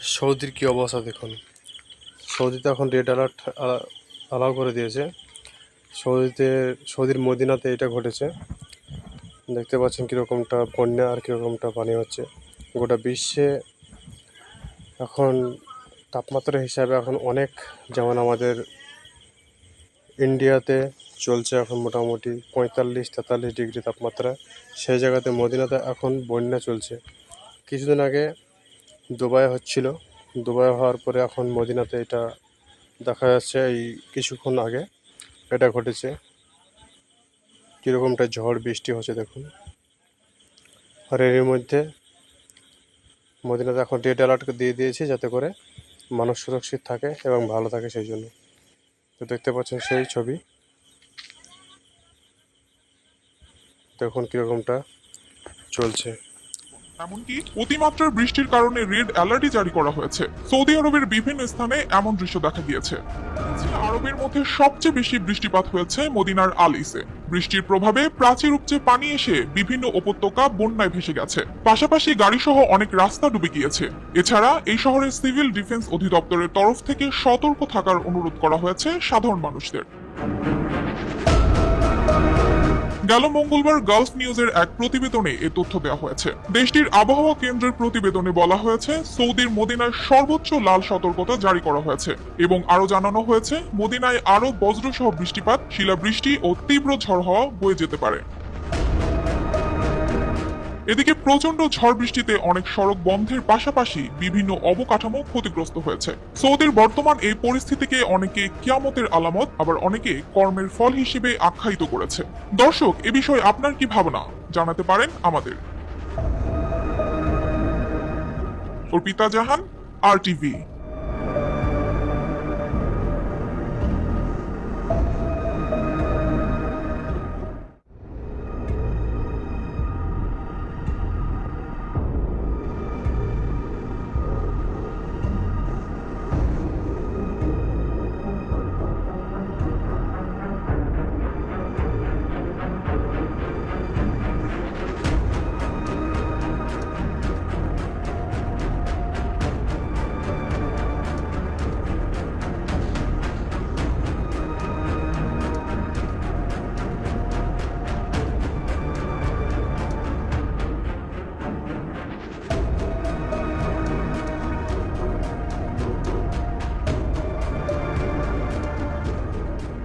সৌদির কি অবস্থা দেখুন। সৌদিতে এখন রেড অ্যালার্ট অ্যালাউ করে দিয়েছে। সৌদিতে, সৌদির মদিনাতে এটা ঘটেছে। দেখতে পাচ্ছেন কীরকমটা বন্যা আর কীরকমটা পানি হচ্ছে। গোটা বিশ্বে এখন তাপমাত্রা হিসাবে এখন অনেক, যেমন আমাদের ইন্ডিয়াতে চলছে এখন মোটামুটি পঁয়তাল্লিশ, তেতাল্লিশ ডিগ্রি তাপমাত্রা। সেই জায়গাতে মদিনাতে এখন বন্যা চলছে। কিছুদিন আগে দুবাই হচ্ছিল। দুবাই হওয়ার পরে এখন মদিনাতে এটা দেখা যাচ্ছে এই কিছুক্ষণ আগে এটা ঘটেছে। কীরকমটা ঝড়, বৃষ্টি হচ্ছে দেখুন। আর এর মধ্যে মদিনাতে এখন রেড অ্যালার্ট দিয়ে দিয়েছে যাতে করে মানুষ সুরক্ষিত থাকে এবং ভালো থাকে সেই জন্য। তো দেখতে পাচ্ছেন সেই ছবি। দেখুন কীরকমটা চলছে। এমনকি অতিমাত্রার বৃষ্টির কারণে রেড অ্যালার্টই জারি করা হয়েছে। সৌদি আরবের বিভিন্ন স্থানে এমন দৃশ্য দেখা গিয়েছে। আরবের মধ্যে সবচেয়ে বেশি বৃষ্টিপাত হয়েছে মদিনার আলিসে। বৃষ্টির প্রভাবে প্রাচীর উপচে পানি এসে বিভিন্ন উপত্যকা বন্যায় ভেসে গেছে। পাশাপাশি গাড়ি সহ অনেক রাস্তা ডুবে গিয়েছে। এছাড়া এই শহরের সিভিল ডিফেন্স অধিদপ্তরের তরফ থেকে সতর্ক থাকার অনুরোধ করা হয়েছে সাধারণ মানুষদের। গেল মঙ্গলবার গালফ নিউজের এক প্রতিবেদনে এ তথ্য দেওয়া হয়েছে। দেশটির আবহাওয়া কেন্দ্রের প্রতিবেদনে বলা হয়েছে, সৌদির মদিনায় সর্বোচ্চ লাল সতর্কতা জারি করা হয়েছে এবং আরও জানানো হয়েছে, মদিনায় আরও বজ্রসহ বৃষ্টিপাত, শিলাবৃষ্টি ও তীব্র ঝড় হওয়া বয়ে যেতে পারে। এদিকে প্রচণ্ড ঝড় বৃষ্টিতে অনেক সড়ক বন্ধের পাশাপাশি বিভিন্ন অবকাঠামো ক্ষতিগ্রস্ত হয়েছে। সৌদির বর্তমান এই পরিস্থিতিকে অনেকে কিয়ামতের আলামত, আবার অনেকে কর্মের ফল হিসেবে আখ্যায়িত করেছে। দর্শক, এ বিষয়ে আপনার কি ভাবনা? জানাতে পারেন আমাদের। Arpita Jahan, R TV.